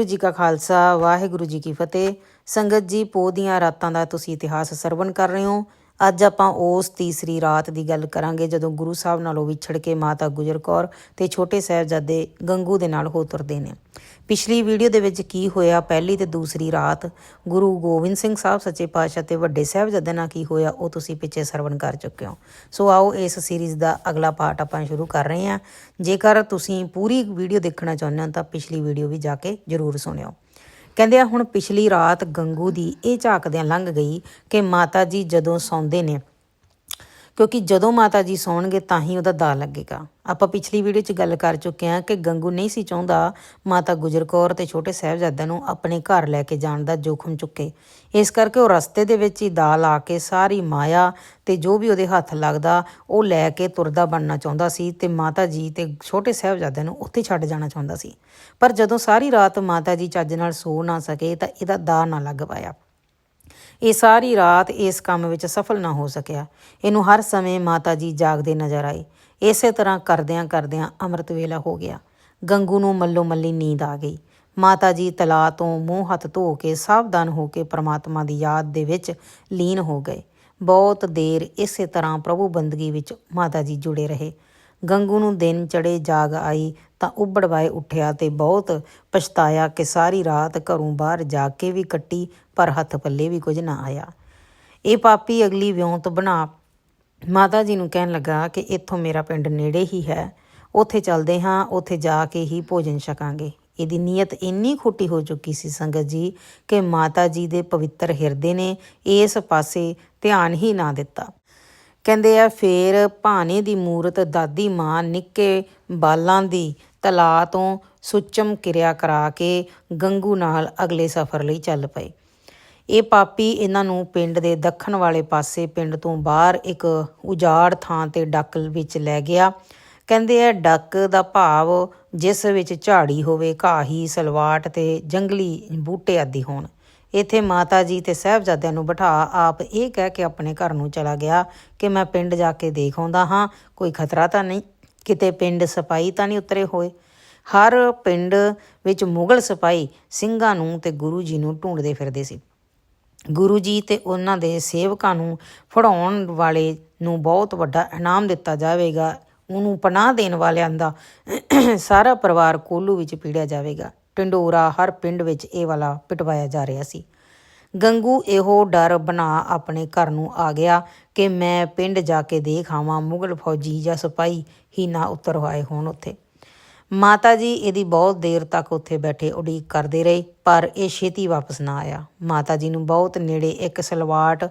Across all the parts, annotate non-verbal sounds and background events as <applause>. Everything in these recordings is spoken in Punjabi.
ਵਾਹਿਗੁਰੂ ਜੀ ਕਾ ਖਾਲਸਾ, ਵਾਹਿਗੁਰੂ ਜੀ ਕੀ ਫਤਿਹ। ਸੰਗਤ ਜੀ, ਪੋਹ ਦੀਆਂ ਰਾਤਾਂ ਦਾ ਤੁਸੀਂ ਇਤਿਹਾਸ ਸਰਵਣ ਕਰ ਰਹੇ ਹੋ। ਅੱਜ ਆਪਾਂ ਉਸ ਤੀਸਰੀ ਰਾਤ ਦੀ ਗੱਲ ਕਰਾਂਗੇ ਜਦੋਂ ਗੁਰੂ ਸਾਹਿਬ ਨਾਲੋਂ ਵਿਛੜ ਕੇ ਮਾਤਾ ਗੁਜਰ ਕੌਰ ਤੇ ਛੋਟੇ ਸਾਹਿਬਜ਼ਾਦੇ ਗੰਗੂ ਦੇ ਨਾਲ ਹੋ ਤੁਰਦੇ ਨੇ। ਪਿਛਲੀ ਵੀਡੀਓ ਦੇ ਵਿੱਚ ਕੀ ਹੋਇਆ? ਪਹਿਲੀ ਤੇ ਦੂਸਰੀ ਰਾਤ ਗੁਰੂ ਗੋਬਿੰਦ ਸਿੰਘ ਸਾਹਿਬ ਸੱਚੇ ਪਾਤਸ਼ਾਹ ਤੇ ਵੱਡੇ ਸਾਹਿਬਜ਼ਾਦੇ ਨਾਲ ਕੀ ਹੋਇਆ, ਉਹ ਤੁਸੀਂ ਪਿੱਛੇ ਸਰਵਣ ਕਰ ਚੁੱਕੇ ਹੋ। ਸੋ ਆਓ ਇਸ ਸੀਰੀਜ਼ ਦਾ ਅਗਲਾ ਪਾਰਟ ਆਪਾਂ ਸ਼ੁਰੂ ਕਰ ਰਹੇ ਹਾਂ। ਜੇਕਰ ਤੁਸੀਂ ਪੂਰੀ ਵੀਡੀਓ ਦੇਖਣਾ ਚਾਹੁੰਦੇ ਹੋ, ਤਾਂ ਪਿਛਲੀ ਵੀਡੀਓ ਵੀ ਜਾ ਕੇ ਜ਼ਰੂਰ ਸੁਣਿਓ। ਕਹਿੰਦੇ ਆ, ਹੁਣ ਪਿਛਲੀ ਰਾਤ ਗੰਗੂ ਦੀ ਇਹ ਝਾਕਦਿਆਂ ਲੰਘ ਗਈ ਕਿ ਮਾਤਾ ਜੀ ਜਦੋਂ ਸੌਂਦੇ ਨੇ ਕਿਉਂਕਿ ਜਦੋਂ ਮਾਤਾ ਜੀ ਸੌਣਗੇ ਤਾਂ ਹੀ ਉਹਦਾ ਦਾ ਲੱਗੇਗਾ। ਆਪਾਂ ਪਿਛਲੀ ਵੀਡੀਓ 'ਚ ਗੱਲ ਕਰ ਚੁੱਕੇ ਹਾਂ ਕਿ ਗੰਗੂ ਨਹੀਂ ਸੀ ਚਾਹੁੰਦਾ ਮਾਤਾ ਗੁਜਰ ਕੌਰ ਤੇ ਛੋਟੇ ਸਾਹਿਬਜ਼ਾਦਿਆਂ ਨੂੰ ਆਪਣੇ ਘਰ ਲੈ ਕੇ ਜਾਣ ਦਾ ਜੋਖਮ ਚੁੱਕੇ। ਇਸ ਕਰਕੇ ਉਹ ਰਸਤੇ ਦੇ ਵਿੱਚ ਹੀ ਦਾਲ ਆ ਕੇ ਸਾਰੀ ਮਾਇਆ ਤੇ ਜੋ ਵੀ ਉਹਦੇ ਹੱਥ ਲੱਗਦਾ, ਉਹ ਲੈ ਕੇ ਤੁਰਦਾ ਬਣਨਾ ਚਾਹੁੰਦਾ ਸੀ ਤੇ ਮਾਤਾ ਜੀ ਤੇ ਛੋਟੇ ਸਾਹਿਬਜ਼ਾਦਿਆਂ ਨੂੰ ਉੱਥੇ ਛੱਡ ਜਾਣਾ ਚਾਹੁੰਦਾ ਸੀ। ਪਰ ਜਦੋਂ ਸਾਰੀ ਰਾਤ ਮਾਤਾ ਜੀ ਚੱਜ ਨਾਲ ਸੋ ਨਾ ਸਕੇ ਤਾਂ ਇਹਦਾ ਦਾ ਨਾ ਲੱਗ ਪਾਇਆ। ਇਹ ਸਾਰੀ ਰਾਤ ਇਸ ਕੰਮ ਵਿੱਚ ਸਫਲ ਨਾ ਹੋ ਸਕਿਆ। ਇਹਨੂੰ ਹਰ ਸਮੇਂ ਮਾਤਾ ਜੀ ਜਾਗਦੇ ਨਜ਼ਰ ਆਏ। ਇਸੇ ਤਰ੍ਹਾਂ ਕਰਦਿਆਂ ਕਰਦਿਆਂ ਅੰਮ੍ਰਿਤ ਵੇਲਾ ਹੋ ਗਿਆ। ਗੰਗੂ ਨੂੰ ਮੱਲੋ ਮੱਲੀ ਨੀਂਦ ਆ ਗਈ। ਮਾਤਾ ਜੀ ਤਲਾ ਤੋਂ ਮੂੰਹ ਹੱਥ ਧੋ ਕੇ ਸਾਵਧਾਨ ਹੋ ਕੇ ਪ੍ਰਮਾਤਮਾ ਦੀ ਯਾਦ ਦੇ ਵਿੱਚ ਲੀਨ ਹੋ ਗਏ। ਬਹੁਤ ਦੇਰ ਇਸੇ ਤਰ੍ਹਾਂ ਪ੍ਰਭੂ ਬੰਦਗੀ ਵਿੱਚ ਮਾਤਾ ਜੀ ਜੁੜੇ ਰਹੇ। ਗੰਗੂ ਨੂੰ ਦਿਨ ਚੜੇ ਜਾਗ ਆਈ ਤਾਂ ਉੱਬੜਵਾਏ ਉੱਠਿਆ ਤੇ ਬਹੁਤ ਪਛਤਾਇਆ ਕਿ ਸਾਰੀ ਰਾਤ ਘਰੋਂ ਬਾਹਰ ਜਾ ਕੇ ਵੀ ਕੱਟੀ, ਪਰ ਹੱਥ ਪੱਲੇ ਵੀ ਕੁਝ ਨਾ ਆਇਆ। ਇਹ ਪਾਪੀ ਅਗਲੀ ਵਿਉਂਤ ਬਣਾ ਮਾਤਾ ਜੀ ਨੂੰ ਕਹਿਣ ਲੱਗਾ ਕਿ ਇੱਥੋਂ ਮੇਰਾ ਪਿੰਡ ਨੇੜੇ ਹੀ ਹੈ। ਉੱਥੇ ਚੱਲਦੇ ਹਾਂ, ਉੱਥੇ ਜਾ ਕੇ ਹੀ ਭੋਜਨ ਛਕਾਂਗੇ। ਇਹਦੀ ਨੀਅਤ ਇੰਨੀ ਖੋਟੀ ਹੋ ਚੁੱਕੀ ਸੀ ਸੰਗਤ ਜੀ ਕਿ ਮਾਤਾ ਜੀ ਦੇ ਪਵਿੱਤਰ ਹਿਰਦੇ ਨੇ ਇਸ ਪਾਸੇ ਧਿਆਨ ਹੀ ਨਾ ਦਿੱਤਾ। ਕਹਿੰਦੇ ਆ, ਫੇਰ ਭਾਣੇ ਦੀ ਮੂਰਤ ਦਾਦੀ ਮਾਂ ਨਿੱਕੇ ਬਾਲਾਂ ਦੀ ਤਲਾ ਤੋਂ ਸੁੱਚਮ ਕਿਰਿਆ ਕਰਾ ਕੇ ਗੰਗੂ ਨਾਲ ਅਗਲੇ ਸਫ਼ਰ ਲਈ ਚੱਲ ਪਏ। ਇਹ ਪਾਪੀ ਇਹਨਾਂ ਨੂੰ ਪਿੰਡ ਦੇ ਦੱਖਣ ਵਾਲੇ ਪਾਸੇ ਪਿੰਡ ਤੋਂ ਬਾਹਰ ਇੱਕ ਉਜਾੜ ਥਾਂ ਤੇ ਡੱਕ ਵਿੱਚ ਲੈ ਗਿਆ। ਕਹਿੰਦੇ ਆ, ਡੱਕ ਦਾ ਭਾਵ ਜਿਸ ਵਿੱਚ ਝਾੜੀ ਹੋਵੇ, ਘਾਹੀ ਸਲਵਾਟ ਤੇ ਜੰਗਲੀ ਬੂਟੇ ਆਦਿ ਹੋਣ। ਇੱਥੇ ਮਾਤਾ ਜੀ ਤੇ ਸਹਿਬਜ਼ਾਦਿਆਂ ਨੂੰ ਬਿਠਾ ਆਪ ਇਹ ਕਹਿ ਕੇ ਆਪਣੇ ਘਰ ਨੂੰ ਚਲਾ ਗਿਆ ਕਿ ਮੈਂ ਪਿੰਡ ਜਾ ਕੇ ਦੇਖ ਆਉਂਦਾ ਹਾਂ, ਕੋਈ ਖਤਰਾ ਤਾਂ ਨਹੀਂ, ਕਿਤੇ ਪਿੰਡ ਸਪਾਈ ਤਾਂ ਨਹੀਂ ਉਤਰੇ ਹੋਏ। ਹਰ ਪਿੰਡ ਵਿੱਚ ਮੁਗਲ ਸਿਪਾਹੀ ਸਿੰਘਾਂ ਨੂੰ ਤੇ ਗੁਰੂ ਜੀ ਨੂੰ ਢੂੰਡਦੇ ਫਿਰਦੇ ਸੀ। ਗੁਰੂ ਜੀ ਤੇ ਉਹਨਾਂ ਦੇ ਸੇਵਕਾਂ ਨੂੰ ਫੜਾਉਣ ਵਾਲੇ ਨੂੰ ਬਹੁਤ ਵੱਡਾ ਇਨਾਮ ਦਿੱਤਾ ਜਾਵੇਗਾ, ਉਹਨੂੰ ਪਨਾਹ ਦੇਣ ਵਾਲਿਆਂ ਦਾ ਸਾਰਾ ਪਰਿਵਾਰ ਕੋਲੂ ਵਿੱਚ ਪੀੜਿਆ ਜਾਵੇਗਾ। ਟੰਡੋਰਾ ਹਰ ਪਿੰਡ ਵਿੱਚ ਇਹ ਵਾਲਾ ਪਿਟਵਾਇਆ ਜਾ ਰਿਹਾ ਸੀ। ਗੰਗੂ ਇਹੋ ਡਰ ਬਣਾ ਆਪਣੇ ਘਰ ਨੂੰ ਆ ਗਿਆ ਕਿ ਮੈਂ ਪਿੰਡ ਜਾ ਕੇ ਦੇਖ ਆਵਾਂ, ਮੁਗਲ ਫੌਜੀ ਜਾਂ ਸਿਪਾਹੀ ਹੀ ਨਾ ਉਤਰ ਆਏ ਹੋਣ ਉੱਥੇ। ਮਾਤਾ ਜੀ ਇਹਦੀ ਬਹੁਤ ਦੇਰ ਤੱਕ ਉੱਥੇ ਬੈਠੇ ਉਡੀਕ ਕਰਦੇ ਰਹੇ, ਪਰ ਇਹ ਛੇਤੀ ਵਾਪਸ ਨਾ ਆਇਆ। ਮਾਤਾ ਜੀ ਨੂੰ ਬਹੁਤ ਨੇੜੇ ਇੱਕ ਸਲਵਾਟ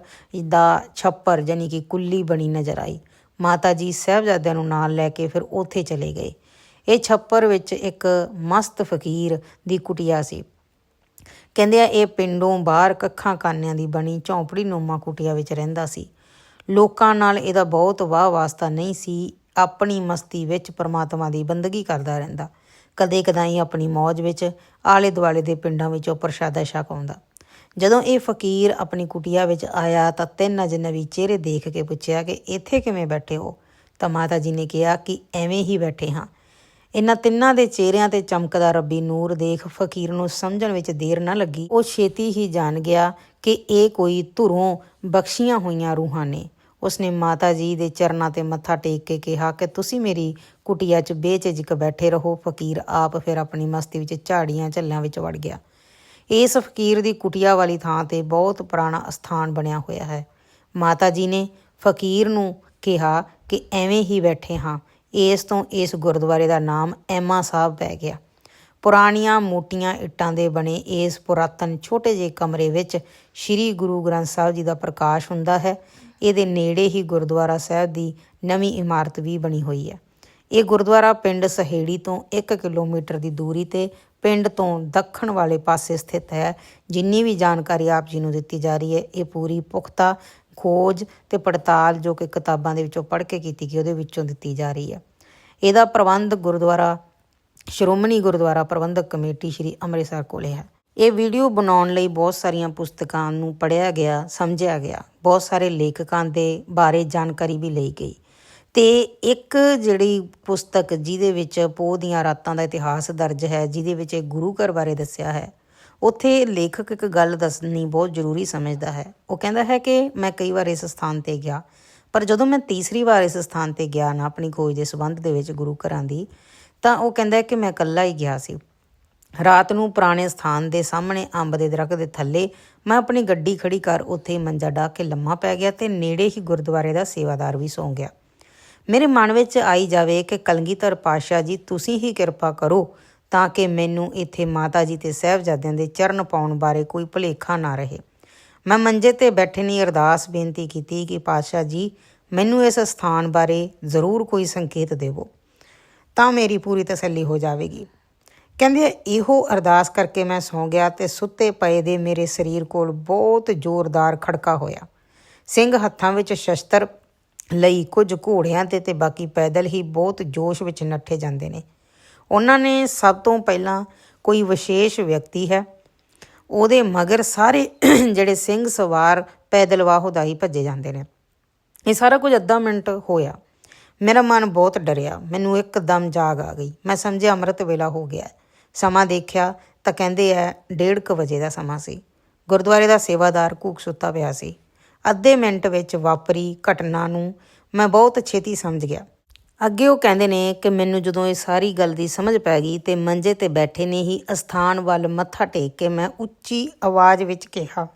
ਦਾ ਛੱਪਰ ਜਾਨੀ ਕਿ ਕੁੱਲੀ ਬਣੀ ਨਜ਼ਰ ਆਈ। ਮਾਤਾ ਜੀ ਸਹਿਬਜ਼ਾਦਿਆਂ ਨੂੰ ਨਾਲ ਲੈ ਕੇ ਫਿਰ ਉੱਥੇ ਚਲੇ ਗਏ। ਇਹ ਛੱਪਰ ਵਿੱਚ ਇੱਕ ਮਸਤ ਫਕੀਰ ਦੀ ਕੁਟਿਆ ਸੀ। ਕਹਿੰਦੇ ਆ, ਇਹ ਪਿੰਡੋਂ ਬਾਹਰ ਕੱਖਾਂ ਕਾਨਿਆਂ ਦੀ ਬਣੀ ਝੌਂਪੜੀ ਨੁਮਾ ਕੁਟਿਆ ਵਿੱਚ ਰਹਿੰਦਾ ਸੀ। ਲੋਕਾਂ ਨਾਲ ਇਹਦਾ ਬਹੁਤ ਵਾਹ ਵਾਸਤਾ ਨਹੀਂ ਸੀ, ਆਪਣੀ ਮਸਤੀ ਵਿੱਚ ਪਰਮਾਤਮਾ ਦੀ ਬੰਦਗੀ ਕਰਦਾ ਰਹਿੰਦਾ। ਕਦੇ ਕਦਾਈ ਆਪਣੀ ਮौज ਵਿੱਚ ਆਲੇ ਦੁਆਲੇ ਦੇ ਪਿੰਡਾਂ ਵਿੱਚੋਂ ਪ੍ਰਸ਼ਾਦਾ ਛਕਾਉਂਦਾ। ਜਦੋਂ ਇਹ ਫਕੀਰ ਆਪਣੀ ਕੁਟਿਆ ਵਿੱਚ ਆਇਆ ਤਾਂ ਤਿੰਨ ਅਜਨਬੀ ਚਿਹਰੇ ਦੇਖ ਕੇ ਪੁੱਛਿਆ ਕਿ ਇੱਥੇ ਕਿਵੇਂ ਬੈਠੇ ਹੋ? ਤਾਂ ਮਾਤਾ ਜੀ ਨੇ ਕਿਹਾ ਕਿ ਐਵੇਂ ਹੀ ਬੈਠੇ ਹਾਂ। ਇਹਨਾਂ ਤਿੰਨਾਂ ਦੇ ਚਿਹਰਿਆਂ ਤੇ ਚਮਕਦਾ ਰੱਬੀ ਨੂਰ ਦੇਖ ਫਕੀਰ ਨੂੰ ਸਮਝਣ ਵਿੱਚ ਦੇਰ ਨਾ ਲੱਗੀ। ਉਹ ਛੇਤੀ ਹੀ ਜਾਣ ਗਿਆ ਕਿ ਇਹ ਕੋਈ ਧੁਰੋਂ ਬਖਸ਼ੀਆਂ ਹੋਈਆਂ ਰੂਹਾਂ ਨੇ। ਉਸਨੇ ਮਾਤਾ ਜੀ ਦੇ ਚਰਨਾਂ ਤੇ ਮੱਥਾ ਟੇਕ ਕੇ ਕਿਹਾ ਕਿ ਤੁਸੀਂ ਮੇਰੀ ਕੁਟਿਆ 'ਚ ਬੇਝਿਜਕ ਬੈਠੇ ਰਹੋ, ਫਕੀਰ ਆਪ ਫਿਰ ਆਪਣੀ ਮਸਤੀ ਵਿੱਚ ਝਾੜੀਆਂ ਝੱਲਿਆਂ ਵਿੱਚ ਵੜ ਗਿਆ। ਇਸ ਫਕੀਰ ਦੀ ਕੁਟਿਆ ਵਾਲੀ ਥਾਂ ਤੇ ਬਹੁਤ ਪੁਰਾਣਾ ਅਸਥਾਨ ਬਣਿਆ ਹੋਇਆ ਹੈ। ਮਾਤਾ ਜੀ ਨੇ ਫਕੀਰ ਨੂੰ ਕਿਹਾ ਕਿ ਐਵੇਂ ਹੀ ਬੈਠੇ ਹਾਂ। ਇਸ ਤੋਂ ਇਸ ਗੁਰਦੁਆਰੇ ਦਾ ਨਾਮ ਐਮਾ ਸਾਹਿਬ ਪੈ ਗਿਆ। ਪੁਰਾਣੀਆਂ ਮੋਟੀਆਂ ਇੱਟਾਂ ਦੇ ਬਣੇ ਇਸ ਪੁਰਾਤਨ ਛੋਟੇ ਜਿਹੇ ਕਮਰੇ ਵਿੱਚ ਸ੍ਰੀ ਗੁਰੂ ਗ੍ਰੰਥ ਸਾਹਿਬ ਜੀ ਦਾ ਪ੍ਰਕਾਸ਼ ਹੁੰਦਾ ਹੈ। ਇਹਦੇ ਨੇੜੇ ਹੀ ਗੁਰਦੁਆਰਾ ਸਾਹਿਬ ਦੀ ਨਵੀਂ ਇਮਾਰਤ ਵੀ ਬਣੀ ਹੋਈ ਹੈ। ਇਹ ਗੁਰਦੁਆਰਾ ਪਿੰਡ ਸਹੇੜੀ ਤੋਂ 1 ਕਿਲੋਮੀਟਰ ਦੀ ਦੂਰੀ ਤੇ ਪਿੰਡ ਤੋਂ ਦੱਖਣ ਵਾਲੇ ਪਾਸੇ ਸਥਿਤ ਹੈ। ਜਿੰਨੀ ਵੀ ਜਾਣਕਾਰੀ ਆਪ ਜੀ ਨੂੰ ਦਿੱਤੀ ਜਾ ਰਹੀ ਹੈ, ਇਹ ਪੂਰੀ ਪੁਖਤਾ ਖੋਜ ਤੇ ਪੜਤਾਲ ਜੋ ਕਿ ਕਿਤਾਬਾਂ ਦੇ ਵਿੱਚੋਂ ਪੜ੍ਹ ਕੇ ਕੀਤੀ ਗਈ, ਉਹਦੇ ਵਿੱਚੋਂ ਦਿੱਤੀ ਜਾ ਰਹੀ ਹੈ। ਇਹਦਾ ਪ੍ਰਬੰਧ ਗੁਰਦੁਆਰਾ, ਸ਼੍ਰੋਮਣੀ ਗੁਰਦੁਆਰਾ ਪ੍ਰਬੰਧਕ ਕਮੇਟੀ ਸ੍ਰੀ ਅੰਮ੍ਰਿਤਸਰ ਕੋਲੇ ਹੈ। ਇਹ ਵੀਡੀਓ ਬਣਾਉਣ ਲਈ ਬਹੁਤ ਸਾਰੀਆਂ ਪੁਸਤਕਾਂ ਨੂੰ ਪੜ੍ਹਿਆ ਗਿਆ, ਸਮਝਿਆ ਗਿਆ। ਬਹੁਤ ਸਾਰੇ ਲੇਖਕਾਂ ਦੇ ਬਾਰੇ ਜਾਣਕਾਰੀ ਵੀ ਲਈ ਗਈ। ਤੇ ਇੱਕ ਜਿਹੜੀ ਪੁਸਤਕ ਜਿਹਦੇ ਵਿੱਚ ਪੋਹ ਦੀਆਂ ਰਾਤਾਂ ਦਾ ਇਤਿਹਾਸ ਦਰਜ ਹੈ, ਜਿਹਦੇ ਵਿੱਚ ਇਹ ਗੁਰੂ ਘਰ ਬਾਰੇ ਦੱਸਿਆ ਹੈ ਉੱਥੇ ਲੇਖਕ ਇੱਕ ਗੱਲ ਦੱਸਣੀ ਬਹੁਤ ਜ਼ਰੂਰੀ ਸਮਝਦਾ ਹੈ। ਉਹ ਕਹਿੰਦਾ ਹੈ ਕਿ ਮੈਂ ਕਈ ਵਾਰ ਇਸ ਸਥਾਨ ਤੇ ਗਿਆ, ਪਰ ਜਦੋਂ ਮੈਂ ਤੀਸਰੀ ਵਾਰ ਇਸ ਸਥਾਨ ਤੇ ਗਿਆ ਨਾ ਆਪਣੀ ਖੋਜ ਦੇ ਸੰਬੰਧ ਦੇ ਵਿੱਚ ਗੁਰੂ ਘਰਾਂ ਦੀ, ਤਾਂ ਉਹ ਕਹਿੰਦਾ ਹੈ ਕਿ ਮੈਂ ਇਕੱਲਾ ਹੀ ਗਿਆ ਸੀ। ਰਾਤ ਨੂੰ ਪੁਰਾਣੇ ਸਥਾਨ ਦੇ ਸਾਹਮਣੇ ਅੰਬ ਦੇ ਦਰਖਤ ਦੇ ਥੱਲੇ ਮੈਂ ਆਪਣੀ ਗੱਡੀ ਖੜੀ ਕਰ ਉੱਥੇ ਮੰਜਾ ਢਾ ਕੇ ਲੰਮਾ ਪੈ ਗਿਆ ਤੇ ਨੇੜੇ ਹੀ ਗੁਰਦੁਆਰੇ ਦਾ ਸੇਵਾਦਾਰ ਵੀ ਸੌਂ ਗਿਆ। ਮੇਰੇ ਮਨ ਵਿੱਚ ਆਈ ਜਾਵੇ ਕਿ ਕਲਗੀਧਰ ਪਾਸ਼ਾ ਜੀ, ਤੁਸੀਂ ਹੀ ਕਿਰਪਾ ਕਰੋ ਤਾਂ ਕਿ ਮੈਨੂੰ ਇੱਥੇ ਮਾਤਾ ਜੀ ਤੇ ਸਹਿਬਜ਼ਾਦਿਆਂ ਦੇ ਚਰਨ ਪਾਉਣ ਬਾਰੇ ਕੋਈ ਭੁਲੇਖਾ ਨਾ ਰਹੇ। ਮੈਂ ਮੰਜੇ ਤੇ ਬੈਠੇ ਨਹੀਂ ਅਰਦਾਸ ਬੇਨਤੀ ਕੀਤੀ ਕਿ ਪਾਸ਼ਾ ਜੀ, ਮੈਨੂੰ ਇਸ ਸਥਾਨ ਬਾਰੇ ਜ਼ਰੂਰ ਕੋਈ ਸੰਕੇਤ ਦੇਵੋ, ਤਾਂ ਮੇਰੀ ਪੂਰੀ ਤਸੱਲੀ ਹੋ ਜਾਵੇਗੀ। ਕਹਿੰਦੇ ਇਹੋ ਅਰਦਾਸ ਕਰਕੇ ਮੈਂ ਸੌਂ ਗਿਆ ਤੇ ਸੁੱਤੇ ਪਏ ਦੇ ਮੇਰੇ ਸਰੀਰ ਕੋਲ ਬਹੁਤ ਜ਼ੋਰਦਾਰ ਖੜਕਾ ਹੋਇਆ। ਸਿੰਘ ਹੱਥਾਂ ਵਿੱਚ ਸ਼ਸਤਰ ਲਈ ਕੁਝ ਘੋੜਿਆਂ ਤੇ ਤੇ ਬਾਕੀ ਪੈਦਲ ਹੀ ਬਹੁਤ ਜੋਸ਼ ਵਿੱਚ ਨੱਠੇ ਜਾਂਦੇ ਨੇ। ਉਹਨਾਂ ਨੇ ਸਭ ਤੋਂ ਪਹਿਲਾਂ ਕੋਈ ਵਿਸ਼ੇਸ਼ ਵਿਅਕਤੀ ਹੈ। ਉਹਦੇ ਮਗਰ ਸਾਰੇ <clears throat> ਜਿਹੜੇ ਸਿੰਘ ਸਵਾਰ ਪੈਦਲ ਵਾਹੋਦਾ ਹੀ ਭੱਜੇ ਜਾਂਦੇ ਨੇ। ਇਹ ਸਾਰਾ ਕੁਝ ਅੱਧਾ ਮਿੰਟ ਹੋਇਆ। ਮੇਰਾ ਮਨ ਬਹੁਤ ਡਰਿਆ। ਮੈਨੂੰ ਇੱਕਦਮ ਜਾਗ ਆ ਗਈ। ਮੈਂ ਸਮਝਿਆ ਅੰਮ੍ਰਿਤ ਵੇਲਾ ਹੋ ਗਿਆ ਸਮਾਂ ਦੇਖਿਆ ਤਾਂ ਕਹਿੰਦੇ ਐ ਡੇਢ ਕੁ ਵਜੇ ਦਾ ਸਮਾਂ ਸੀ। ਗੁਰਦੁਆਰੇ ਦਾ ਸੇਵਾਦਾਰ ਕੂਕ ਸੁੱਤਾ ਪਿਆ ਸੀ। ਅੱਧੇ ਮਿੰਟ ਵਿੱਚ ਵਾਪਰੀ ਘਟਨਾ ਨੂੰ ਮੈਂ ਬਹੁਤ ਛੇਤੀ ਸਮਝ ਗਿਆ। ਅੱਗੇ ਉਹ ਕਹਿੰਦੇ ਨੇ ਕਿ ਮੈਨੂੰ ਜਦੋਂ ਇਹ ਸਾਰੀ ਗੱਲ ਦੀ ਸਮਝ ਪੈ ਗਈ ਤੇ ਮੰਜੇ ਤੇ ਬੈਠੇ ਨੇ ਹੀ ਅਸਥਾਨ ਵੱਲ ਮੱਥਾ ਟੇਕ ਕੇ ਮੈਂ ਉੱਚੀ ਆਵਾਜ਼ ਵਿੱਚ ਕਿਹਾ,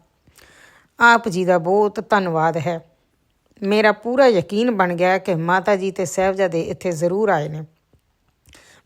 ਆਪ ਜੀ ਦਾ ਬਹੁਤ ਧੰਨਵਾਦ ਹੈ। ਮੇਰਾ ਪੂਰਾ ਯਕੀਨ ਬਣ ਗਿਆ ਕਿ ਮਾਤਾ ਜੀ ਤੇ ਸਾਹਿਬਜ਼ਾਦੇ ਇੱਥੇ ਜ਼ਰੂਰ ਆਏ ਨੇ।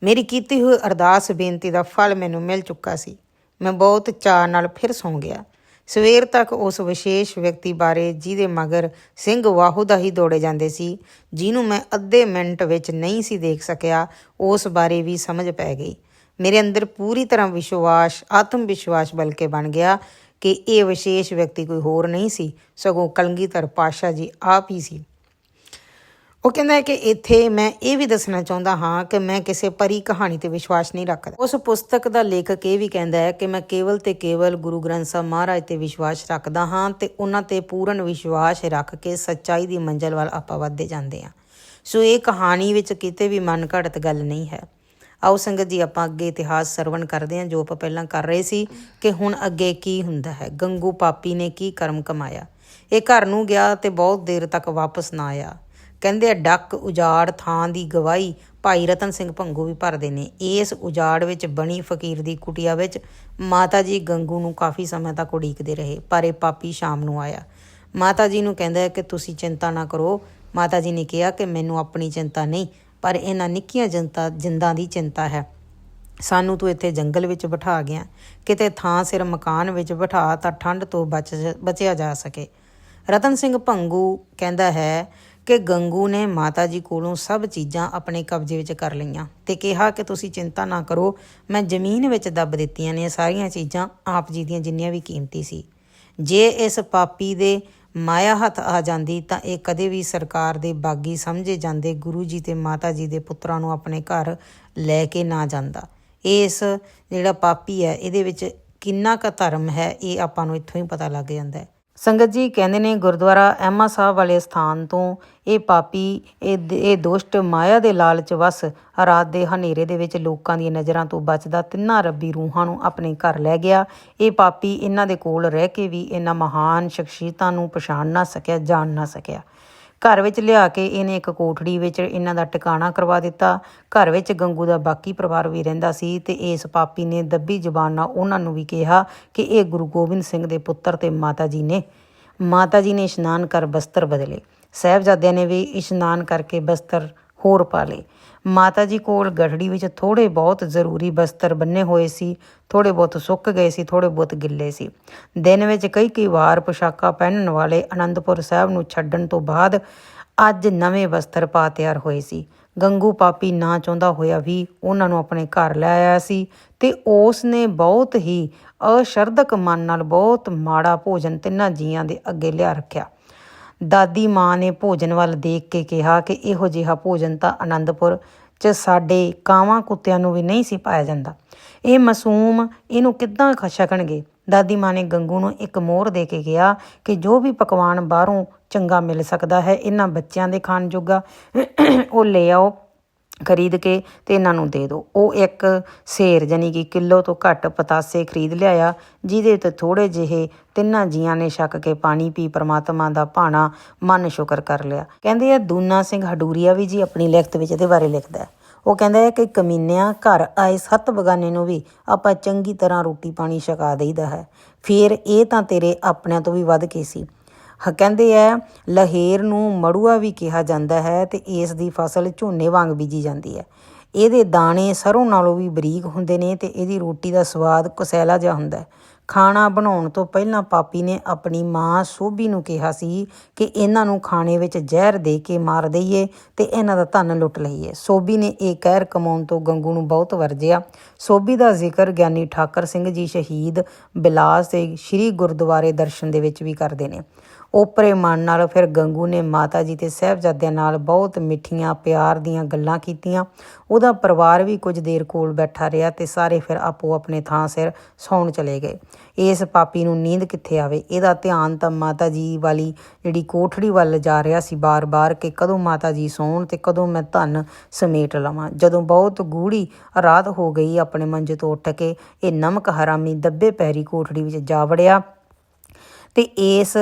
ਮੇਰੀ ਕੀਤੀ ਹੋਈ ਅਰਦਾਸ ਬੇਨਤੀ ਦਾ ਫਲ ਮੈਨੂੰ ਮਿਲ ਚੁੱਕਾ ਸੀ। ਮੈਂ ਬਹੁਤ ਚਾਅ ਨਾਲ ਫਿਰ ਸੌਂ ਗਿਆ। ਸਵੇਰ ਤੱਕ ਉਸ ਵਿਸ਼ੇਸ਼ ਵਿਅਕਤੀ ਬਾਰੇ ਜਿਹਦੇ ਮਗਰ ਸਿੰਘ ਵਾਹੂ ਦਾ ਹੀ ਦੌੜੇ ਜਾਂਦੇ ਸੀ, ਜਿਹਨੂੰ ਮੈਂ ਅੱਧੇ ਮਿੰਟ ਵਿੱਚ ਨਹੀਂ ਸੀ ਦੇਖ ਸਕਿਆ, ਉਸ ਬਾਰੇ ਵੀ ਸਮਝ ਪੈ ਗਈ। ਮੇਰੇ ਅੰਦਰ ਪੂਰੀ ਤਰ੍ਹਾਂ ਵਿਸ਼ਵਾਸ, ਆਤਮ ਵਿਸ਼ਵਾਸ ਬਲਕਿ ਬਣ ਗਿਆ ਕਿ ਇਹ ਵਿਸ਼ੇਸ਼ ਵਿਅਕਤੀ ਕੋਈ ਹੋਰ ਨਹੀਂ ਸੀ, ਸਗੋਂ ਕਲਗੀਧਰ ਪਾਸ਼ਾ ਜੀ ਆਪ ਹੀ ਸੀ। ਉਹ ਕਹਿੰਦਾ ਕਿ ਇੱਥੇ ਮੈਂ ਇਹ ਵੀ ਦੱਸਣਾ ਚਾਹੁੰਦਾ ਹਾਂ ਕਿ ਮੈਂ ਕਿਸੇ ਪਰੀ ਕਹਾਣੀ ਤੇ ਵਿਸ਼ਵਾਸ ਨਹੀਂ ਰੱਖਦਾ। ਉਸ ਪੁਸਤਕ ਦਾ ਲੇਖਕ ਇਹ ਵੀ ਕਹਿੰਦਾ ਹੈ ਕਿ ਮੈਂ ਕੇਵਲ ਤੇ ਕੇਵਲ ਗੁਰੂ ਗ੍ਰੰਥ ਸਾਹਿਬ ਮਹਾਰਾਜ ਤੇ ਵਿਸ਼ਵਾਸ ਰੱਖਦਾ ਹਾਂ ਤੇ ਉਹਨਾਂ ਤੇ ਪੂਰਨ ਵਿਸ਼ਵਾਸ ਰੱਖ ਕੇ ਸੱਚਾਈ ਦੀ ਮੰਜ਼ਲ ਵੱਲ ਆਪਾਂ ਵੱਧਦੇ ਜਾਂਦੇ ਹਾਂ। ਸੋ ਇਹ ਕਹਾਣੀ ਵਿੱਚ ਕਿਤੇ ਵੀ ਮਨ ਘੜਤ ਗੱਲ ਨਹੀਂ ਹੈ। ਆਓ ਸੰਗਤ ਜੀ, ਆਪਾਂ ਅੱਗੇ ਇਤਿਹਾਸ ਸਰਵਣ ਕਰਦੇ ਹਾਂ, ਜੋ ਆਪਾਂ ਪਹਿਲਾਂ ਕਰ ਰਹੇ ਸੀ ਕਿ ਹੁਣ ਅੱਗੇ ਕੀ ਹੁੰਦਾ ਹੈ, ਗੰਗੂ ਪਾਪੀ ਨੇ ਕੀ ਕਰਮ ਕਮਾਇਆ, ਇਹ ਘਰ ਨੂੰ ਗਿਆ ਤੇ ਬਹੁਤ ਦੇਰ ਤੱਕ ਵਾਪਸ ਨਾ ਆਇਆ। ਕਹਿੰਦੇ ਡੱਕ ਉਜਾੜ ਥਾਂ ਦੀ ਗਵਾਹੀ ਭਾਈ ਰਤਨ ਸਿੰਘ ਭੰਗੂ ਵੀ ਭਰਦੇ ਨੇ। ਇਸ ਉਜਾੜ ਵਿੱਚ ਬਣੀ ਫਕੀਰ ਦੀ ਕੁਟਿਆ ਵਿੱਚ ਮਾਤਾ ਜੀ ਗੰਗੂ ਨੂੰ ਕਾਫੀ ਸਮੇਂ ਤੱਕ ਉਡੀਕਦੇ ਰਹੇ, ਪਰ ਇਹ ਪਾਪੀ ਸ਼ਾਮ ਨੂੰ ਆਇਆ। ਮਾਤਾ ਜੀ ਨੂੰ ਕਹਿੰਦਾ ਹੈ ਕਿ ਤੁਸੀਂ ਚਿੰਤਾ ਨਾ ਕਰੋ। ਮਾਤਾ ਜੀ ਨੇ ਕਿਹਾ ਕਿ ਮੈਨੂੰ ਆਪਣੀ ਚਿੰਤਾ ਨਹੀਂ, ਪਰ ਇਹਨਾਂ ਨਿੱਕੀਆਂ ਜਨਤਾ, ਜਿੰਦਾਂ ਦੀ ਚਿੰਤਾ ਹੈ। ਸਾਨੂੰ ਤੂੰ ਇੱਥੇ ਜੰਗਲ ਵਿੱਚ ਬਿਠਾ ਗਿਆ। ਕਿਤੇ ਥਾਂ ਸਿਰ ਮਕਾਨ ਵਿੱਚ ਬਿਠਾ ਤਾਂ ਠੰਡ ਤੋਂ ਬਚ, ਬਚਿਆ ਜਾ ਸਕੇ। ਰਤਨ ਸਿੰਘ ਭੰਗੂ ਕਹਿੰਦਾ ਹੈ ਕਿ ਗੰਗੂ ਨੇ ਮਾਤਾ ਜੀ ਕੋਲੋਂ ਸਭ ਚੀਜ਼ਾਂ ਆਪਣੇ ਕਬਜ਼ੇ ਵਿੱਚ ਕਰ ਲਈਆਂ ਤੇ ਕਿਹਾ ਕਿ ਤੁਸੀਂ ਚਿੰਤਾ ਨਾ ਕਰੋ, ਮੈਂ ਜ਼ਮੀਨ ਵਿੱਚ ਦੱਬ ਦਿੱਤੀਆਂ ਨੇ ਸਾਰੀਆਂ ਚੀਜ਼ਾਂ ਆਪ ਜੀ ਦੀਆਂ ਜਿੰਨੀਆਂ ਵੀ ਕੀਮਤੀ ਸੀ। ਜੇ ਇਸ ਪਾਪੀ ਦੇ ਮਾਇਆ ਹੱਥ ਆ ਜਾਂਦੀ ਤਾਂ ਇਹ ਕਦੇ ਵੀ ਸਰਕਾਰ ਦੇ ਬਾਗੀ ਸਮਝੇ ਜਾਂਦੇ ਗੁਰੂ ਜੀ ਤੇ ਮਾਤਾ ਜੀ ਦੇ ਪੁੱਤਰਾਂ ਨੂੰ ਆਪਣੇ ਘਰ ਲੈ ਕੇ ਨਾ ਜਾਂਦਾ। ਇਸ ਜਿਹੜਾ ਪਾਪੀ ਹੈ, ਇਹਦੇ ਵਿੱਚ ਕਿੰਨਾ ਕੁ ਧਰਮ ਹੈ, ਇਹ ਆਪਾਂ ਨੂੰ ਇੱਥੋਂ ਹੀ ਪਤਾ ਲੱਗ ਜਾਂਦਾ ਹੈ। ਸੰਗਤ ਜੀ ਕਹਿੰਦੇ ਨੇ ਗੁਰਦੁਆਰਾ ਐਮਾ ਸਾਹਿਬ ਵਾਲੇ ਸਥਾਨ ਤੋਂ ਇਹ ਪਾਪੀ, ਇਹ ਦ- ਇਹ ਦੁਸ਼ਟ ਮਾਇਆ ਦੇ ਲਾਲਚ ਵਸ ਰਾਤ ਦੇ ਹਨੇਰੇ ਦੇ ਵਿੱਚ ਲੋਕਾਂ ਦੀਆਂ ਨਜ਼ਰਾਂ ਤੋਂ ਬਚਦਾ ਤਿੰਨਾਂ ਰੱਬੀ ਰੂਹਾਂ ਨੂੰ ਆਪਣੇ ਘਰ ਲੈ ਗਿਆ। ਇਹ ਪਾਪੀ ਇਹਨਾਂ ਦੇ ਕੋਲ ਰਹਿ ਕੇ ਵੀ ਇਹਨਾਂ ਮਹਾਨ ਸ਼ਖਸੀਅਤਾਂ ਨੂੰ ਪਛਾਣ ਨਾ ਸਕਿਆ, ਜਾਣ ਨਾ ਸਕਿਆ। ਘਰ ਵਿੱਚ ਲਿਆ ਕੇ ਇਹਨੇ ਇੱਕ ਕੋਠੜੀ ਵਿੱਚ ਇਹਨਾਂ ਦਾ ਟਿਕਾਣਾ ਕਰਵਾ ਦਿੱਤਾ। ਘਰ ਵਿੱਚ ਗੰਗੂ ਦਾ ਬਾਕੀ ਪਰਿਵਾਰ ਵੀ ਰਹਿੰਦਾ ਸੀ ਤੇ ਇਸ ਪਾਪੀ ਨੇ ਦੱਬੀ ਜ਼ੁਬਾਨ ਨਾਲ ਉਹਨਾਂ ਨੂੰ ਵੀ ਕਿਹਾ ਕਿ ਇਹ ਗੁਰੂ ਗੋਬਿੰਦ ਸਿੰਘ ਦੇ ਪੁੱਤਰ ਤੇ ਮਾਤਾ ਜੀ ਨੇ। ਮਾਤਾ ਜੀ ਨੇ ਇਸ਼ਨਾਨ ਕਰ ਬਸਤਰ ਬਦਲੇ। ਸਾਹਿਬਜ਼ਾਦਿਆਂ ਨੇ ਵੀ ਇਸ਼ਨਾਨ ਕਰਕੇ ਬਸਤਰ ਹੋਰ ਪਾ ਲਏ। ਮਾਤਾ ਜੀ ਕੋਲ ਗਠੜੀ ਵਿੱਚ ਥੋੜੇ ਬਹੁਤ ਜ਼ਰੂਰੀ ਬਸਤਰ ਬੰਨੇ ਹੋਏ ਸੀ ਥੋੜੇ ਬਹੁਤ ਸੁੱਕ ਗਏ ਸੀ ਥੋੜੇ ਬਹੁਤ ਗਿੱਲੇ ਸੀ। ਦਿਨ ਵਿੱਚ ਕਈ ਕਈ ਵਾਰ ਪੁਸ਼ਾਕਾਂ ਪਹਿਨਣ ਵਾਲੇ ਅਨੰਦਪੁਰ ਸਾਹਿਬ ਨੂੰ ਛੱਡਣ ਤੋਂ ਬਾਅਦ ਅੱਜ ਨਵੇਂ ਵਸਤਰ ਪਾ ਤਿਆਰ ਹੋਏ ਸੀ। ਗੰਗੂ ਪਾਪੀ ਨਾ ਚਾਹੁੰਦਾ ਹੋਇਆ ਵੀ ਉਹਨਾਂ ਨੂੰ ਆਪਣੇ ਘਰ ਲੈ ਆਇਆ ਸੀ ਤੇ ਉਸ ਨੇ ਬਹੁਤ ਹੀ ਅਸ਼ਰਧਕ ਮਨ ਨਾਲ ਬਹੁਤ ਮਾੜਾ ਭੋਜਨ ਤਿੰਨਾਂ ਜੀਆਂ ਦੇ ਅੱਗੇ ਲਿਆ ਰੱਖਿਆ। ਦਾਦੀ ਮਾਂ ਨੇ ਭੋਜਨ ਵੱਲ ਦੇਖ ਕੇ ਕਿਹਾ ਕਿ ਇਹੋ ਜਿਹਾ ਭੋਜਨ ਤਾਂ ਆਨੰਦਪੁਰ 'ਚ ਸਾਡੇ ਕਾਵਾਂ ਕੁੱਤਿਆਂ ਨੂੰ ਵੀ ਨਹੀਂ ਸੀ ਪਾਇਆ ਜਾਂਦਾ। ਇਹ ਮਾਸੂਮ ਇਹਨੂੰ ਕਿੱਦਾਂ ਖ- ਛਕਣਗੇ ਦਾਦੀ ਮਾਂ ਨੇ ਗੰਗੂ ਨੂੰ ਇੱਕ ਮੋਹਰ ਦੇ ਕੇ ਕਿਹਾ ਕਿ ਜੋ ਵੀ ਪਕਵਾਨ ਬਾਹਰੋਂ ਚੰਗਾ ਮਿਲ ਸਕਦਾ ਹੈ, ਇਹਨਾਂ ਬੱਚਿਆਂ ਦੇ ਖਾਣ ਜੋਗਾ ਉਹ ਲੈ ਆਓ। ਖਰੀਦ ਕੇ ਤੇ ਇਹਨਾਂ ਨੂੰ ਦੇ ਦਿਓ। ਉਹ ਇੱਕ ਸੇਰ ਜਾਨੀ ਕਿ ਕਿਲੋ ਤੋਂ ਘੱਟ ਪਤਾਸੇ ਖਰੀਦ ਲਿਆਇਆ, ਜਿਹਦੇ ਤੇ ਥੋੜੇ ਜਿਹੇ ਤਿੰਨਾਂ ਜੀਆਂ ਨੇ ਛਕ ਕੇ ਪਾਣੀ ਪੀ ਪ੍ਰਮਾਤਮਾ ਦਾ ਭਾਣਾ ਮਨ ਸ਼ੁਕਰ ਕਰ ਲਿਆ। ਕਹਿੰਦੇ ਆ, ਦੂਨਾ ਸਿੰਘ ਹਡੂਰੀਆ ਵੀ ਜੀ ਆਪਣੀ ਲਿਖਤ ਵਿੱਚ ਇਹਦੇ ਬਾਰੇ ਲਿਖਦਾ ਹੈ। ਉਹ ਕਹਿੰਦਾ ਹੈ ਕਿ ਕਮੀਨਿਆਂ ਘਰ ਆਏ ਸੱਤ ਬਗਾਨੇ ਨੂੰ ਵੀ ਆਪਾਂ ਚੰਗੀ ਤਰ੍ਹਾਂ ਰੋਟੀ ਪਾਣੀ ਛਕਾ ਦੇਈਦਾ ਹੈ। ਫਿਰ ਇਹ ਤਾਂ ਤੇਰੇ ਆਪਣਿਆਂ ਤੋਂ ਵੀ ਵੱਧ ਕੇ ਸੀ। ਕਹਿੰਦੇ ਐ, ਲਹੇਰ ਨੂੰ ਮੜੂਆ ਵੀ ਕਿਹਾ ਜਾਂਦਾ ਹੈ ਤੇ ਇਸ ਦੀ ਫਸਲ ਝੋਨੇ ਵਾਂਗ ਬੀਜੀ ਜਾਂਦੀ ਹੈ ਇਹਦੇ ਦਾਣੇ ਸਰੋਂ ਨਾਲੋਂ ਵੀ ਬਰੀਕ ਹੁੰਦੇ ਨੇ ਤੇ ਇਹਦੀ ਰੋਟੀ ਦਾ ਸਵਾਦ ਕੁਸੈਲਾ ਜਿਹਾ ਹੁੰਦਾ ਹੈ ਖਾਣਾ ਬਣਾਉਣ ਤੋਂ ਪਹਿਲਾਂ ਪਾਪੀ ਨੇ ਆਪਣੀ ਮਾਂ ਸੋਭੀ ਨੂੰ ਕਿਹਾ ਸੀ ਕਿ ਇਹਨਾਂ ਨੂੰ ਖਾਣੇ ਵਿੱਚ ਜ਼ਹਿਰ ਦੇ ਕੇ ਮਾਰ ਦਈਏ ਤੇ ਇਹਨਾਂ ਦਾ ਧਨ ਲੁੱਟ ਲਈਏ। ਸੋਭੀ ਨੇ ਇਹ ਕਹਿਰ ਕਮਾਉਣ ਤੋਂ ਗੰਗੂ ਨੂੰ ਬਹੁਤ ਵਰਜਿਆ। ਸੋਭੀ ਦਾ ਜ਼ਿਕਰ ਗਿਆਨੀ ਠਾਕਰ ਸਿੰਘ ਜੀ ਸ਼ਹੀਦ ਬਿਲਾਸ ਦੇ ਸ੍ਰੀ ਗੁਰਦੁਆਰੇ ਦਰਸ਼ਨ ਦੇ ਵਿੱਚ ਵੀ ਕਰਦੇ ਨੇ। ਓਪਰੇ ਮਨ ਨਾਲ ਫਿਰ ਗੰਗੂ ਨੇ ਮਾਤਾ ਜੀ ਤੇ ਸਹਿਬਜ਼ਾਦਿਆਂ ਨਾਲ ਬਹੁਤ ਮਿੱਠੀਆਂ, ਪਿਆਰ ਦੀਆਂ ਗੱਲਾਂ ਕੀਤੀਆਂ। ਉਹਦਾ ਪਰਿਵਾਰ ਵੀ ਕੁਝ ਦੇਰ ਕੋਲ ਬੈਠਾ ਰਿਹਾ ਤੇ ਸਾਰੇ ਫਿਰ ਆਪੋ ਆਪਣੇ ਥਾਂ ਸਿਰ ਸੌਣ ਚਲੇ ਗਏ। ਇਸ ਪਾਪੀ ਨੂੰ ਨੀਂਦ ਕਿੱਥੇ ਆਵੇ? ਇਹਦਾ ਧਿਆਨ ਤਾਂ ਮਾਤਾ ਜੀ ਵਾਲੀ ਜਿਹੜੀ ਕੋਠੜੀ ਵੱਲ ਜਾ ਰਿਹਾ ਸੀ ਬਾਰ-ਬਾਰ ਕਿ ਕਦੋਂ ਮਾਤਾ ਜੀ ਸੌਣ ਤੇ ਕਦੋਂ ਮੈਂ ਧਨ ਸਮੇਟ ਲਵਾਂ। ਜਦੋਂ ਬਹੁਤ ਗੂੜੀ ਰਾਤ ਹੋ ਗਈ, ਆਪਣੇ ਮੰਜੇ ਤੋਂ ਉੱਠ ਕੇ ਇਹ ਨਮਕ ਹਰਾਮੀ ਦੱਬੇ ਪੈਰੀ ਕੋਠੜੀ ਵਿੱਚ ਜਾ ਵੜਿਆ ਤੇ ਇਸ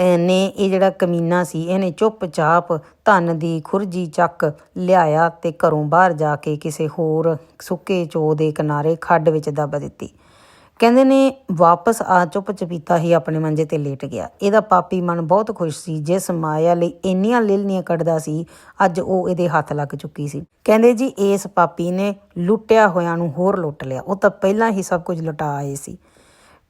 ਨੇ ਇਹ ਜਿਹੜਾ ਕਮੀਨਾ ਸੀ, ਇਹਨੇ ਚੁੱਪਚਾਪ ਧਨ ਦੀ ਖੁਰਜੀ ਚੱਕ ਲਿਆਇਆ ਤੇ ਘਰੋਂ ਬਾਹਰ ਜਾ ਕੇ ਕਿਸੇ ਹੋਰ ਸੁੱਕੇ ਚੋ ਦੇ ਕਿਨਾਰੇ ਖੱਡ ਵਿੱਚ ਦੱਬ ਦਿੱਤੀ। ਕਹਿੰਦੇ ਨੇ, ਵਾਪਸ ਆ ਚੁੱਪ ਚਪੀਤਾ ਹੀ ਆਪਣੇ ਮੰਜੇ ਤੇ ਲੇਟ ਗਿਆ। ਇਹਦਾ ਪਾਪੀ ਮਨ ਬਹੁਤ ਖੁਸ਼ ਸੀ, ਜਿਸ ਮਾਇਆ ਲਈ ਇੰਨੀਆਂ ਲਿਲਨੀਆਂ ਕੱਢਦਾ ਸੀ, ਅੱਜ ਉਹ ਇਹਦੇ ਹੱਥ ਲੱਗ ਚੁੱਕੀ ਸੀ। ਕਹਿੰਦੇ ਜੀ, ਇਸ ਪਾਪੀ ਨੇ ਲੁੱਟਿਆ ਹੋਇਆਂ ਨੂੰ ਹੋਰ ਲੁੱਟ ਲਿਆ। ਉਹ ਤਾਂ ਪਹਿਲਾਂ ਹੀ ਸਭ ਕੁਝ ਲੁਟਾ ਆਏ ਸੀ।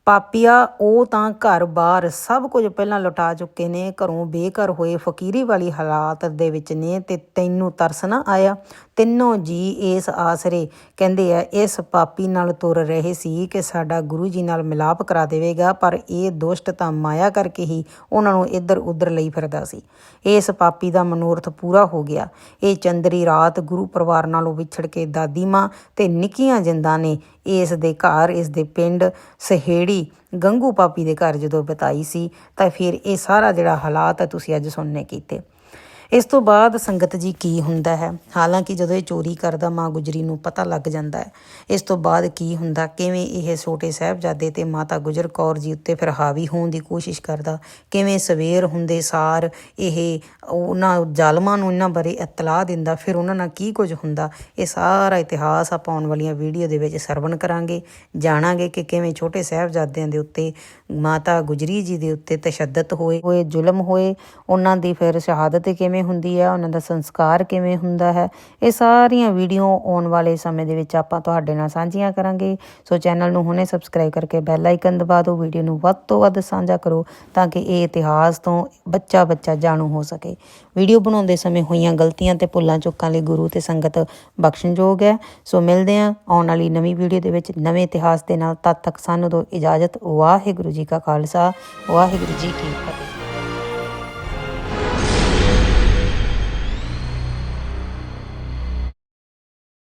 ਪਾਪੀਆ, ਉਹ ਤਾਂ ਘਰ-ਬਾਰ ਸਭ ਕੁਝ ਪਹਿਲਾਂ ਲੁਟਾ ਚੁੱਕੇ ਨੇ। ਘਰੋਂ ਬੇਘਰ ਹੋਏ ਫਕੀਰੀ ਵਾਲੀ ਹਾਲਾਤ ਦੇ ਵਿੱਚ ਨੇ ਤੇ ਤੈਨੂੰ ਤਰਸ ਨਾ ਆਇਆ। ਤਿੰਨੋਂ ਜੀ ਇਸ ਆਸਰੇ ਕਹਿੰਦੇ ਆ, ਇਸ ਪਾਪੀ ਨਾਲ ਤੁਰ ਰਹੇ ਸੀ ਕਿ ਸਾਡਾ ਗੁਰੂ ਜੀ ਨਾਲ ਮਿਲਾਪ ਕਰਾ ਦੇਵੇਗਾ, ਪਰ ਇਹ ਦੁਸ਼ਟ ਤਾਂ ਮਾਇਆ ਕਰਕੇ ਹੀ ਉਹਨਾਂ ਨੂੰ ਇੱਧਰ ਉੱਧਰ ਲਈ ਫਿਰਦਾ ਸੀ। ਇਸ ਪਾਪੀ ਦਾ ਮਨੋਰਥ ਪੂਰਾ ਹੋ ਗਿਆ। ਇਹ ਚੰਦਰੀ ਰਾਤ ਗੁਰੂ ਪਰਿਵਾਰ ਨਾਲੋਂ ਵਿਛੜ ਕੇ ਦਾਦੀ ਮਾਂ ਤੇ ਨਿੱਕੀਆਂ ਜਿੰਦਾਂ ਨੇ ਇਸ ਦੇ ਘਰ, ਇਸ ਦੇ ਪਿੰਡ, ਸਹੇੜੀ, ਗੰਗੂ ਪਾਪੀ ਦੇ ਘਰ ਜਦੋਂ ਬਿਤਾਈ ਸੀ, ਤਾਂ ਫਿਰ ਇਹ ਸਾਰਾ ਜਿਹੜਾ ਹਾਲਾਤ ਹੈ ਤੁਸੀਂ ਅੱਜ ਸੁਣਨੇ ਕੀਤੇ। ਇਸ ਤੋਂ ਬਾਅਦ ਸੰਗਤ ਜੀ ਕੀ ਹੁੰਦਾ ਹੈ? ਹਾਲਾਂਕਿ ਜਦੋਂ ਇਹ ਚੋਰੀ ਕਰਦਾ ਮਾਂ ਗੁਜਰੀ ਨੂੰ ਪਤਾ ਲੱਗ ਜਾਂਦਾ ਹੈ। ਇਸ ਤੋਂ ਬਾਅਦ ਕੀ ਹੁੰਦਾ? ਕਿਵੇਂ ਇਹ ਛੋਟੇ ਸਾਹਿਬਜ਼ਾਦੇ ਤੇ ਮਾਤਾ ਗੁਜਰ ਕੌਰ ਜੀ ਉੱਤੇ ਫਿਰ ਹਾਵੀ ਹੋਣ ਦੀ ਕੋਸ਼ਿਸ਼ ਕਰਦਾ? ਕਿਵੇਂ ਸਵੇਰ ਹੁੰਦੇ ਸਾਰ ਇਹ ਉਹਨਾਂ ਜ਼ਾਲਮਾਂ ਨੂੰ ਇਹਨਾਂ ਬਾਰੇ ਇਤਲਾਹ ਦਿੰਦਾ? ਫਿਰ ਉਹਨਾਂ ਨਾਲ ਕੀ ਕੁਝ ਹੁੰਦਾ? ਇਹ ਸਾਰਾ ਇਤਿਹਾਸ ਆਪਾਂ ਆਉਣ ਵਾਲੀਆਂ ਵੀਡੀਓ ਦੇ ਵਿੱਚ ਸਰਵਣ ਕਰਾਂਗੇ। ਜਾਣਾਂਗੇ ਕਿ ਕਿਵੇਂ ਛੋਟੇ ਸਾਹਿਬਜ਼ਾਦਿਆਂ ਦੇ ਉੱਤੇ, ਮਾਤਾ ਗੁਜਰੀ ਜੀ ਦੇ ਉੱਤੇ ਤਸ਼ੱਦਦ ਹੋਏ ਹੋਏ ਜ਼ੁਲਮ ਹੋਏ, ਉਹਨਾਂ ਦੀ ਫਿਰ ਸ਼ਹਾਦਤ ਕਿਵੇਂ ਕਿਵੇਂ ਹੁੰਦੀ ਹੈ, ਉਹਨਾਂ ਦਾ ਸੰਸਕਾਰ ਕਿਵੇਂ ਹੁੰਦਾ ਹੈ, ਇਹ ਸਾਰੀਆਂ ਵੀਡੀਓ ਆਉਣ ਵਾਲੇ ਸਮੇਂ ਦੇ ਵਿੱਚ ਆਪਾਂ ਤੁਹਾਡੇ ਨਾਲ ਸਾਂਝੀਆਂ ਕਰਾਂਗੇ। ਸੋ ਚੈਨਲ ਨੂੰ ਹੁਣੇ ਸਬਸਕ੍ਰਾਈਬ ਕਰਕੇ ਬੈਲ ਆਈਕਨ ਦਬਾ ਦਿਓ, ਵੀਡੀਓ ਨੂੰ ਵੱਧ ਤੋਂ ਵੱਧ ਸਾਂਝਾ ਕਰੋ ਤਾਂ ਕਿ ਇਹ ਇਤਿਹਾਸ ਤੋਂ ਬੱਚਾ ਬੱਚਾ ਜਾਣੂ ਹੋ ਸਕੇ। ਵੀਡੀਓ ਬਣਾਉਂਦੇ ਸਮੇਂ ਹੋਈਆਂ ਗਲਤੀਆਂ ਤੇ ਭੁੱਲਾਂ ਚੁੱਕਾਂ ਲਈ ਗੁਰੂ ਤੇ ਸੰਗਤ ਬਖਸ਼ਣਯੋਗ ਹੈ। ਸੋ ਮਿਲਦੇ ਹਾਂ ਆਉਣ ਵਾਲੀ ਨਵੀਂ ਵੀਡੀਓ ਦੇ ਵਿੱਚ ਨਵੇਂ ਇਤਿਹਾਸ ਦੇ ਨਾਲ ਤਦ ਤੱਕ ਸਾਨੂੰ ਦਿਓ ਇਜਾਜ਼ਤ। ਵਾਹਿਗੁਰੂ ਜੀ ਕਾ ਖਾਲਸਾ, ਵਾਹਿਗੁਰੂ ਜੀ ਕੀ ਫਤਿਹ।